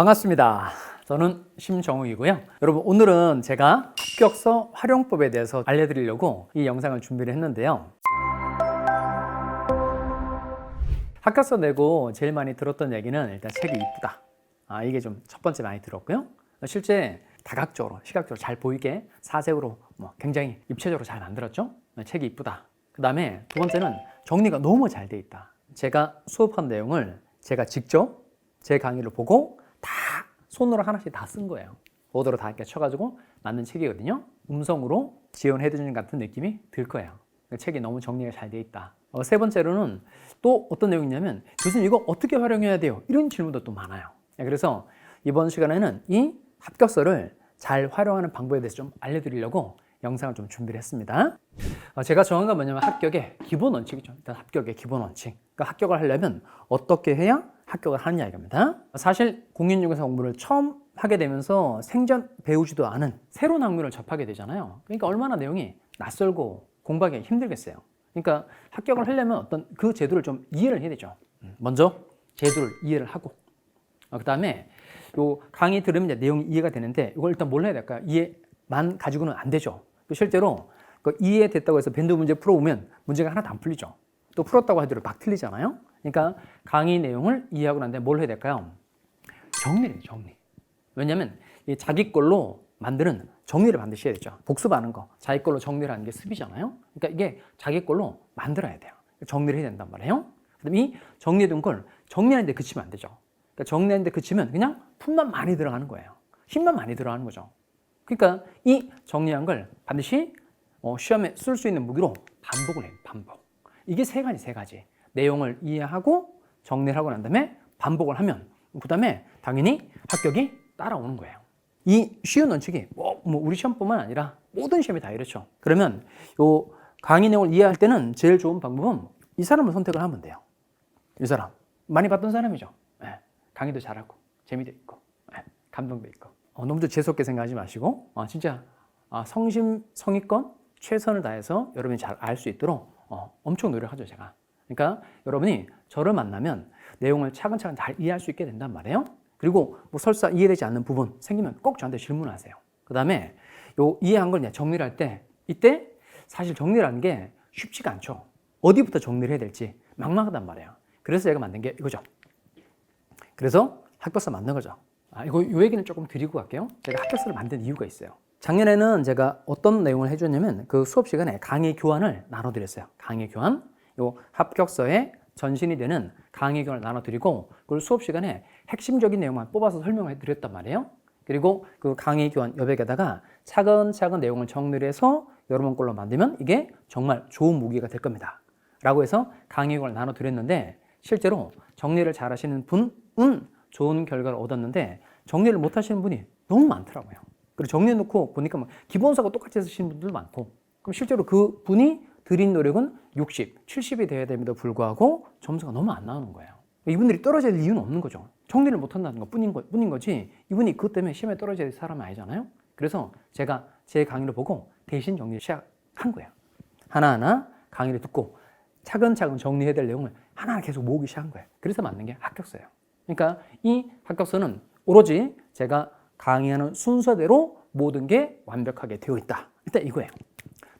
반갑습니다. 저는 심정욱이고요. 여러분 오늘은 제가 합격서 활용법에 대해서 알려드리려고 이 영상을 준비를 했는데요. 합격서 내고 제일 많이 들었던 얘기는 일단 책이 이쁘다. 아 이게 좀 첫 번째 많이 들었고요. 실제 다각적으로 시각적으로 잘 보이게 사색으로 뭐 굉장히 입체적으로 잘 만들었죠. 책이 이쁘다. 그 다음에 두 번째는 정리가 너무 잘 돼 있다. 제가 수업한 내용을 제가 직접 제 강의를 보고 다 손으로 하나씩 다 쓴 거예요. 보드로 다 이렇게 쳐가지고 만든 책이거든요. 음성으로 지원해주는 같은 느낌이 들 거예요. 그 책이 너무 정리가 잘 돼 있다. 어, 세 번째로는 또 어떤 내용이냐면 교수님 이거 어떻게 활용해야 돼요? 이런 질문도 또 많아요. 네, 그래서 이번 시간에는 이 합격서를 잘 활용하는 방법에 대해서 좀 알려드리려고 영상을 좀 준비를 했습니다. 어, 제가 정한 건 뭐냐면 합격의 기본 원칙이죠. 일단 합격의 기본 원칙. 그러니까 합격을 하려면 어떻게 해야 합격을 하느냐 이겁니다. 사실 공인중개사 공부를 처음 하게 되면서 생전 배우지도 않은 새로운 학문을 접하게 되잖아요. 그러니까 얼마나 내용이 낯설고 공부하기 힘들겠어요. 그러니까 합격을 하려면 어떤 그 제도를 좀 이해를 해야 되죠. 먼저 제도를 이해를 하고 그 다음에 요 강의 들으면 내용이 이해가 되는데 이걸 일단 뭘 해야 될까요? 이해만 가지고는 안 되죠. 또 실제로 그 이해됐다고 해서 밴드 문제 풀어오면 문제가 하나도 안 풀리죠. 또 풀었다고 하더라도 막 틀리잖아요. 그러니까 강의 내용을 이해하고 난 다음에 뭘 해야 될까요? 정리를 정리. 왜냐하면 이 자기 걸로 만드는 정리를 반드시 해야 되죠. 복습하는 거, 자기 걸로 정리를 하는 게 습이잖아요. 그러니까 이게 자기 걸로 만들어야 돼요. 정리를 해야 된단 말이에요. 그다음에 이 정리해둔 걸 정리하는데 그치면 안 되죠. 그러니까 정리하는데 그치면 그냥 품만 많이 들어가는 거예요. 힘만 많이 들어가는 거죠. 그러니까 이 정리한 걸 반드시 어, 시험에 쓸 수 있는 무기로 반복을 해요. 반복. 이게 세 가지, 세 가지. 내용을 이해하고 정리를 하고 난 다음에 반복을 하면 그 다음에 당연히 합격이 따라오는 거예요. 이 쉬운 원칙이 뭐, 뭐 우리 시험뿐만 아니라 모든 시험이 다 이렇죠. 그러면 요 강의 내용을 이해할 때는 제일 좋은 방법은 이 사람을 선택을 하면 돼요. 이 사람 많이 봤던 사람이죠. 예, 강의도 잘하고 재미도 있고 예, 감동도 있고 어, 너무 재수없게 생각하지 마시고 어, 진짜 아, 성심 성의껏 최선을 다해서 여러분이 잘 알 수 있도록 어, 엄청 노력하죠 제가. 그러니까 여러분이 저를 만나면 내용을 차근차근 잘 이해할 수 있게 된단 말이에요. 그리고 뭐 설사 이해되지 않는 부분 생기면 꼭 저한테 질문하세요. 그 다음에 요 이해한 걸 정리를 할 때 이때 사실 정리라는 게 쉽지가 않죠. 어디부터 정리를 해야 될지 막막하단 말이에요. 그래서 제가 만든 게 이거죠. 그래서 합격서 만든 거죠. 아, 이거 요 얘기는 조금 드리고 갈게요. 제가 합격서를 만든 이유가 있어요. 작년에는 제가 어떤 내용을 해줬냐면 그 수업 시간에 강의 교환을 나눠드렸어요. 강의 교환. 요 합격서에 전신이 되는 강의 교환을 나눠드리고 그걸 수업 시간에 핵심적인 내용만 뽑아서 설명해 드렸단 말이에요. 그리고 그 강의 교환 여백에다가 차근차근 내용을 정리를 해서 여러분 걸로 만들면 이게 정말 좋은 무기가 될 겁니다. 라고 해서 강의 교환을 나눠드렸는데 실제로 정리를 잘 하시는 분은 좋은 결과를 얻었는데 정리를 못 하시는 분이 너무 많더라고요. 그리고 정리해 놓고 보니까 뭐 기본서가 똑같이 쓰시는 분들도 많고 그럼 실제로 그 분이 드린 노력은 60, 70이 돼야 됨에도 불구하고 점수가 너무 안 나오는 거예요. 이분들이 떨어질 이유는 없는 거죠. 정리를 못 한다는 것 뿐인, 거, 뿐인 거지 이분이 그것 때문에 시험에 될 사람은 아니잖아요. 그래서 제가 제 강의를 보고 대신 정리를 시작한 거예요. 하나하나 강의를 듣고 차근차근 정리해야 될 내용을 하나하나 계속 모으기 시작한 거예요. 그래서 만든 게 합격서예요. 그러니까 이 합격서는 오로지 제가 강의하는 순서대로 모든 게 완벽하게 되어 있다. 일단 이거예요.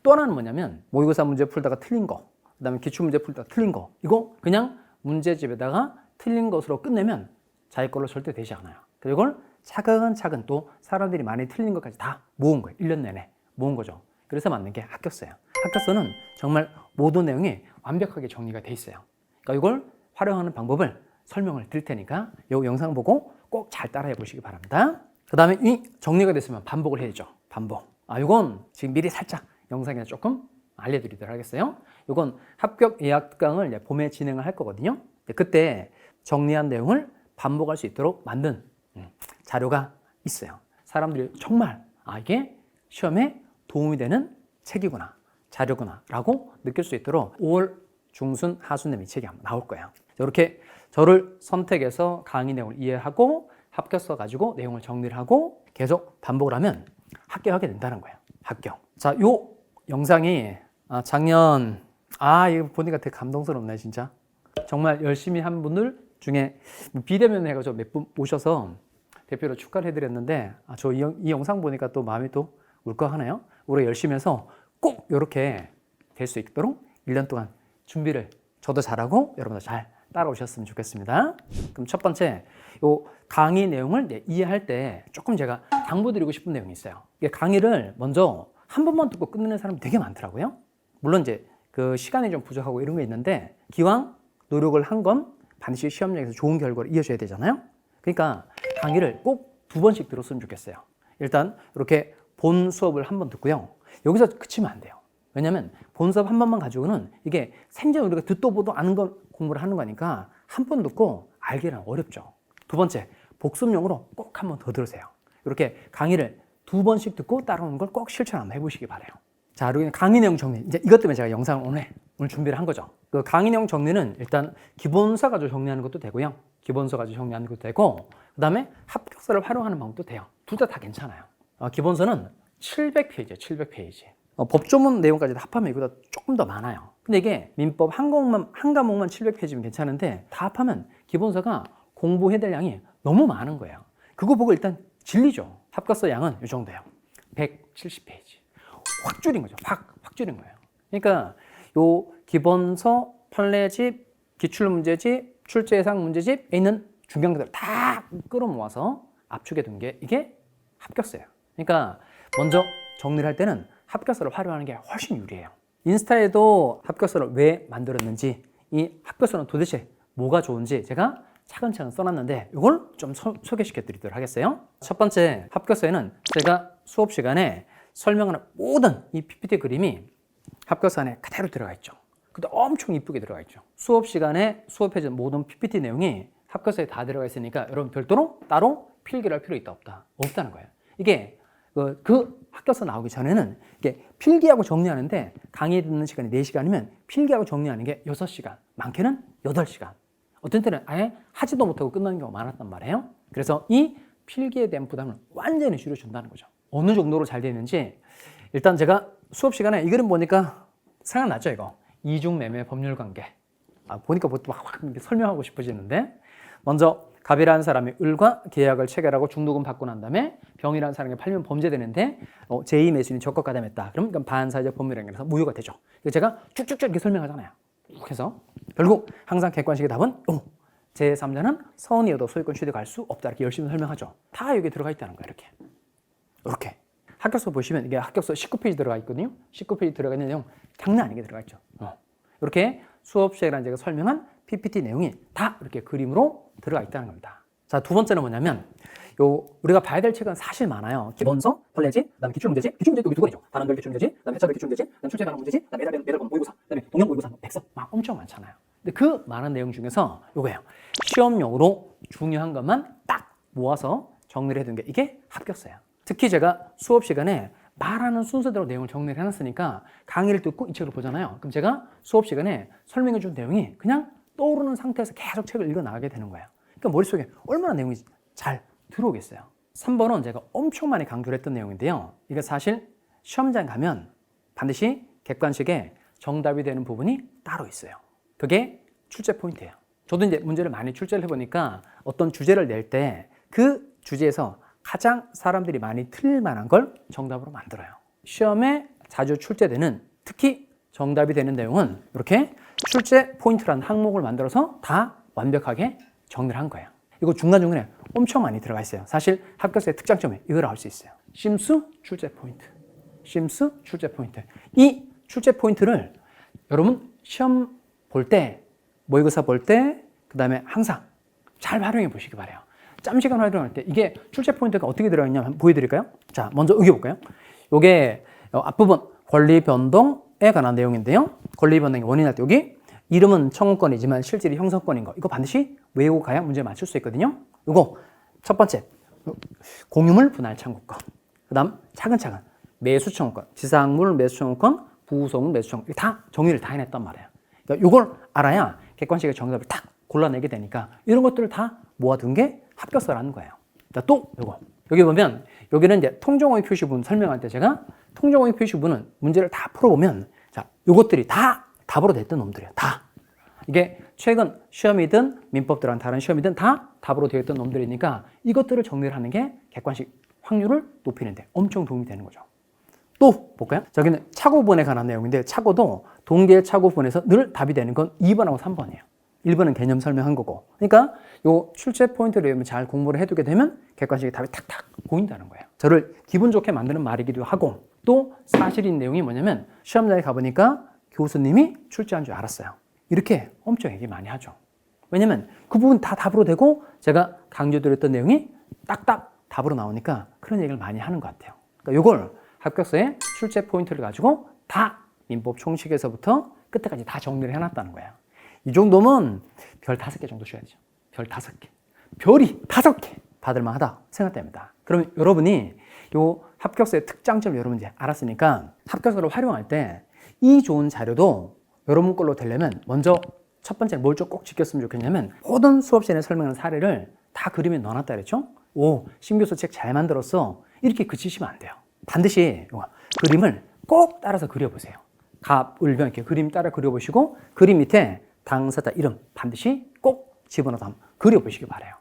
또 하나는 뭐냐면 모의고사 문제 풀다가 틀린 거, 그다음에 기출 문제 풀다가 틀린 거, 이거 그냥 문제집에다가 틀린 것으로 끝내면 자기 걸로 절대 되지 않아요. 그리고 이걸 차근차근 또 사람들이 많이 틀린 것까지 다 모은 거예요. 1년 내내 모은 거죠. 그래서 만든 게 합격서예요. 합격서는 정말 모든 내용이 완벽하게 정리가 돼 있어요. 그러니까 이걸 활용하는 방법을 설명을 드릴 테니까 이 영상 보고 꼭 잘 따라해 보시기 바랍니다. 그 다음에 이 정리가 됐으면 반복을 해야죠. 반복. 아, 이건 지금 미리 살짝 영상에 조금 알려드리도록 하겠어요. 이건 합격 예약강을 봄에 진행을 할 거거든요. 그때 정리한 내용을 반복할 수 있도록 만든 음, 자료가 있어요. 사람들이 정말 아 이게 시험에 도움이 되는 책이구나, 자료구나 라고 느낄 수 있도록 5월 중순, 하순에 이 책이 나올 거예요. 이렇게 저를 선택해서 강의 내용을 이해하고 합격서 가지고 내용을 정리를 하고 계속 반복을 하면 합격하게 된다는 거예요. 합격. 자, 요 영상이 아, 작년 아 이거 보니까 되게 감동스럽네 진짜. 정말 열심히 한 분들 중에 비대면 해가지고 몇분 모셔서 대표로 축하를 해드렸는데 아, 저이 영상 보니까 또 마음이 또 울컥하네요. 우리 열심히 해서 꼭 이렇게 될 수 있도록 1년 동안 준비를 저도 잘하고 여러분도 잘 따라오셨으면 좋겠습니다. 그럼 첫 번째, 요 강의 내용을 이해할 때 조금 제가 당부드리고 싶은 내용이 있어요. 강의를 먼저 한 번만 듣고 끝내는 사람이 되게 많더라고요. 물론 이제 그 시간이 좀 부족하고 이런 게 있는데 기왕 노력을 한 건 반드시 시험장에서 좋은 결과를 이어져야 되잖아요. 그러니까 강의를 꼭 두 번씩 들었으면 좋겠어요. 일단 이렇게 본 수업을 한 번 듣고요. 여기서 그치면 안 돼요. 왜냐하면 본 수업 한 번만 가지고는 이게 생전 우리가 듣도 보도 아는 걸 공부를 하는 거니까 한 번 듣고 알기는 어렵죠. 두 번째, 복습용으로 꼭 한 번 더 들으세요. 이렇게 강의를 두 번씩 듣고 따라오는 걸 꼭 실천 한번 해보시기 바래요. 자, 그리고 강의 내용 정리. 이제 이것 때문에 제가 영상을 오늘, 오늘 준비를 한 거죠. 그 강의 내용 정리는 일단 기본서 가지고 정리하는 것도 되고요. 기본서 가지고 정리하는 것도 되고, 그 다음에 합격서를 활용하는 방법도 돼요. 둘 다 다 괜찮아요. 어, 기본서는 700페이지예요, 700페이지. 어, 법조문 내용까지 다 합하면 이보다 조금 더 많아요. 근데 이게 민법 한 과목만, 한 과목만 700페이지면 괜찮은데 다 합하면 기본서가 공부해야 될 양이 너무 많은 거예요. 그거 보고 일단 진리죠. 합격서 양은 이 정도예요. 170페이지. 확 줄인 거죠. 확, 확 줄인 거예요. 그러니까 요 기본서, 판례집, 기출문제집, 출제 예상 문제집에 있는 중간들 다 끌어모아서 압축해 둔 게 이게 합격서예요. 그러니까 먼저 정리를 할 때는 합격서를 활용하는 게 훨씬 유리해요. 인스타에도 합격서를 왜 만들었는지 이 합격서는 도대체 뭐가 좋은지 제가 차근차근 써놨는데 이걸 좀 소, 소개시켜 드리도록 하겠어요. 첫 번째 합격서에는 제가 수업 시간에 설명하는 모든 이 PPT 그림이 합격서 안에 그대로 들어가 있죠. 근데 엄청 이쁘게 들어가 있죠. 수업 시간에 수업해준 모든 PPT 내용이 합격서에 다 들어가 있으니까 여러분 별도로 따로 필기를 할 필요 있다 없다 없다는 거예요. 이게 그, 그 합격서 나오기 전에는 이게 필기하고 정리하는데 강의 듣는 시간이 4시간이면 필기하고 정리하는 게 6시간, 많게는 8시간. 어떤 때는 아예 하지도 못하고 끝나는 경우가 많았단 말이에요. 그래서 이 필기에 대한 부담을 완전히 줄여준다는 거죠. 어느 정도로 잘 되는지 일단 제가 수업 시간에 이 그림 보니까 생각났죠 이거 이중매매 법률 관계 아, 보니까 막, 막 이렇게 설명하고 싶어지는데 먼저 갑이라는 사람이 을과 계약을 체결하고 중도금 받고 난 다음에 병이라는 사람이 팔면 범죄되는데 어, 제2 매수인이 적극 가담했다. 그럼 그건 반사회적 법률행위라서 무효가 되죠. 제가 쭉쭉쭉 이렇게 설명하잖아요. 쭉 해서 결국 항상 객관식의 답은 어, 제3자는 선이어도 소유권 취득할 수 없다. 이렇게 열심히 설명하죠. 다 여기 들어가 있다는 거예요. 이렇게. 이렇게. 학교서 보시면 이게 학교서 19페이지 들어가 있거든요. 19페이지 들어가 있는 내용 장난 아니게 들어가 있죠. 어. 이렇게 수업 시간에 제가 설명한 PPT 내용이 다 이렇게 그림으로 들어가 있다는 겁니다. 자, 두 번째는 뭐냐면 요 우리가 봐야 될 책은 사실 많아요. 기본서, 판례집, 그다음에 기출문제집, 기출문제도 여기 두 권이죠. 단원별 기출문제집, 그다음에 회차별 기출문제집, 그다음 출제 관한 문제집, 그다음 매달 매달 모의고사, 그다음에 동영 모의고사, 백서 막 엄청 많잖아요. 근데 그 많은 내용 중에서 요거예요. 시험용으로 중요한 것만 딱 모아서 정리를 해둔 게 이게 합격서예요. 특히 제가 수업 시간에 말하는 순서대로 내용을 정리를 해놨으니까 강의를 듣고 이 책을 보잖아요. 그럼 제가 수업 시간에 설명해 준 내용이 그냥 떠오르는 상태에서 계속 책을 읽어 나가게 되는 거예요. 그러니까 머릿속에 얼마나 내용이 잘 들어오겠어요. 3번은 제가 엄청 많이 강조를 했던 내용인데요. 이게 사실 시험장 가면 반드시 객관식에 정답이 되는 부분이 따로 있어요. 그게 출제 포인트예요. 저도 이제 문제를 많이 출제를 해보니까 어떤 주제를 낼 때 그 주제에서 가장 사람들이 많이 틀릴 만한 걸 정답으로 만들어요. 시험에 자주 출제되는 특히 정답이 되는 내용은 이렇게 출제 포인트라는 항목을 만들어서 다 완벽하게 정리를 한 거예요. 이거 중간중간에 엄청 많이 들어가 있어요. 사실 합격서의 특장점이 이걸 알 수 있어요. 심수 출제 포인트. 심수 출제 포인트. 이 출제 포인트를 여러분 시험 볼 때, 모의고사 볼 때, 그 다음에 항상 잘 활용해 보시기 바래요. 짬시간 활용할 때 이게 출제 포인트가 어떻게 들어있냐 한번 보여드릴까요? 자, 먼저 여기 볼까요? 이게 앞부분 권리 변동에 관한 내용인데요. 권리 변동의 원인할 때 여기 이름은 청구권이지만 실질이 형성권인 거 이거 반드시 외우고 가야 문제 맞출 수 있거든요. 이거 첫 번째 공유물 분할 청구권. 그다음 차근차근 매수 청구권, 지상물 매수 청구권, 부속물 매수 청구권 다 정리를 다 해냈단 말이에요. 그러니까 이걸 알아야 객관식의 정답을 딱 골라내게 되니까 이런 것들을 다 모아둔 게 합격서라는 거예요. 자, 또 요거. 여기 보면 여기는 이제 통정호의 표시분 설명할 때 제가 통정호의 표시분은 문제를 다 풀어보면 자, 요것들이 다 답으로 됐던 놈들이에요. 다. 이게 최근 시험이든 민법 들어간 다른 시험이든 다 답으로 되어 있던 놈들이니까 이것들을 정리를 하는 게 객관식 확률을 높이는데 엄청 도움이 되는 거죠. 또 볼까요? 저기는 차고분에 관한 내용인데 차고도 동계 차고분에서 늘 답이 되는 건 2번하고 3번이에요. 1번은 개념 설명한 거고. 그러니까 요 출제 포인트를 외우면 잘 공부를 해두게 되면 객관식의 답이 탁탁 보인다는 거예요. 저를 기분 좋게 만드는 말이기도 하고 또 사실인 내용이 뭐냐면 시험장에 가보니까 교수님이 출제한 줄 알았어요. 이렇게 엄청 얘기 많이 하죠. 왜냐면 그 부분 다 답으로 되고 제가 강조드렸던 내용이 딱딱 답으로 나오니까 그런 얘기를 많이 하는 것 같아요. 그러니까 요걸 합격서에 출제 포인트를 가지고 다 민법 총칙에서부터 끝에까지 다 정리를 해놨다는 거예요. 이 정도면 별 다섯 개 정도 줘야죠. 별 다섯 개. 별이 다섯 개 받을 만 하다 생각됩니다. 그럼 여러분이 요 합격서의 특장점을 여러분 이제 알았으니까 합격서를 활용할 때 이 좋은 자료도 여러분 걸로 되려면 먼저 첫 번째 뭘좀 꼭 지켰으면 좋겠냐면 모든 수업 시간에 설명하는 사례를 다 그림에 넣어놨다 그랬죠? 오, 신 교수 책 잘 만들었어. 이렇게 그치시면 안 돼요. 반드시 그림을 꼭 따라서 그려보세요. 갑, 을병 이렇게 그림 따라 그려보시고 그림 밑에 당사자 이름 반드시 꼭 집어넣어서 한번 그려보시기 바래요.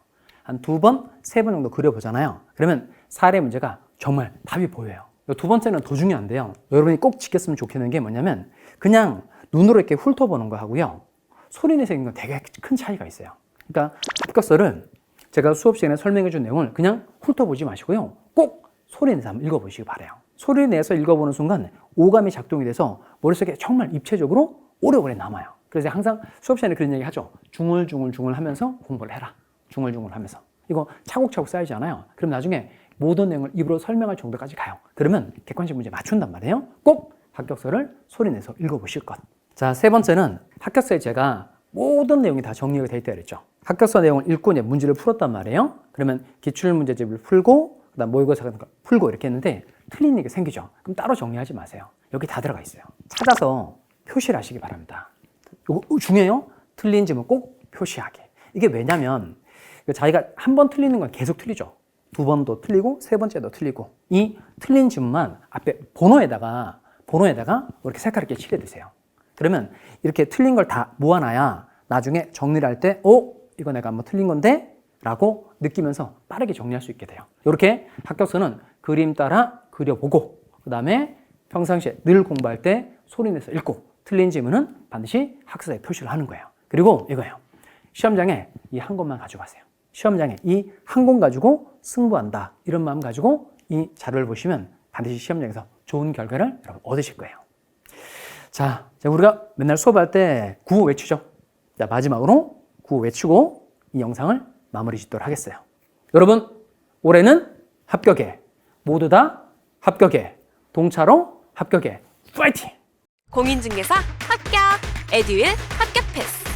한 두 번, 세 번 정도 그려보잖아요. 그러면 사례 문제가 정말 답이 보여요. 두 번째는 더 중요한데요. 여러분이 꼭 지켰으면 좋겠는 게 뭐냐면 그냥 눈으로 이렇게 훑어보는 거 하고요. 소리 내서 읽는 건 되게 큰 차이가 있어요. 그러니까 합격서를 제가 수업 시간에 설명해 준 내용을 그냥 훑어보지 마시고요. 꼭 소리 내서 한번 읽어보시기 바래요. 소리 내서 읽어보는 순간 오감이 작동이 돼서 머릿속에 정말 입체적으로 오래오래 남아요. 그래서 항상 수업 시간에 그런 얘기 하죠. 중얼중얼중얼 하면서 공부를 해라. 중얼중얼 하면서. 이거 차곡차곡 쌓이잖아요. 그럼 나중에 모든 내용을 입으로 설명할 정도까지 가요. 그러면 객관식 문제 맞춘단 말이에요. 꼭 합격서를 소리 내서 읽어보실 것. 자, 세 번째는 합격서에 제가 모든 내용이 다 정리가 돼 있다 그랬죠. 합격서 내용을 읽고 이제 문제를 풀었단 말이에요. 그러면 기출 문제집을 풀고 그다음 모의고사 같은 거 풀고 이렇게 했는데 틀린 얘기 생기죠. 그럼 따로 정리하지 마세요. 여기 다 들어가 있어요. 찾아서 표시를 하시기 바랍니다. 이거 중요해요. 틀린 점은 꼭 표시하게. 이게 왜냐면 자기가 한 번 틀리는 건 계속 틀리죠. 두 번도 틀리고 세 번째도 틀리고 이 틀린 질문만 앞에 번호에다가 번호에다가 이렇게 색깔 있게 칠해 두세요. 그러면 이렇게 틀린 걸 다 모아놔야 나중에 정리를 할 때, 어? 이거 내가 한번 틀린 건데? 라고 느끼면서 빠르게 정리할 수 있게 돼요. 이렇게 합격서는 그림 따라 그려보고, 그 다음에 평상시에 늘 공부할 때 소리 내서 읽고, 틀린 질문은 반드시 학습에 표시를 하는 거예요. 그리고 이거예요. 시험장에 이 한 것만 가져가세요. 시험장에 이 한 권 가지고 승부한다. 이런 마음 가지고 이 자료를 보시면 반드시 시험장에서 좋은 결과를 여러분 얻으실 거예요. 자, 자, 우리가 맨날 수업할 때 구호 외치죠. 자, 마지막으로 구호 외치고 이 영상을 마무리 짓도록 하겠어요. 여러분, 올해는 합격해. 모두 다 합격해. 동차로 합격해. 파이팅! 공인중개사 합격! 에듀윌 합격 패스!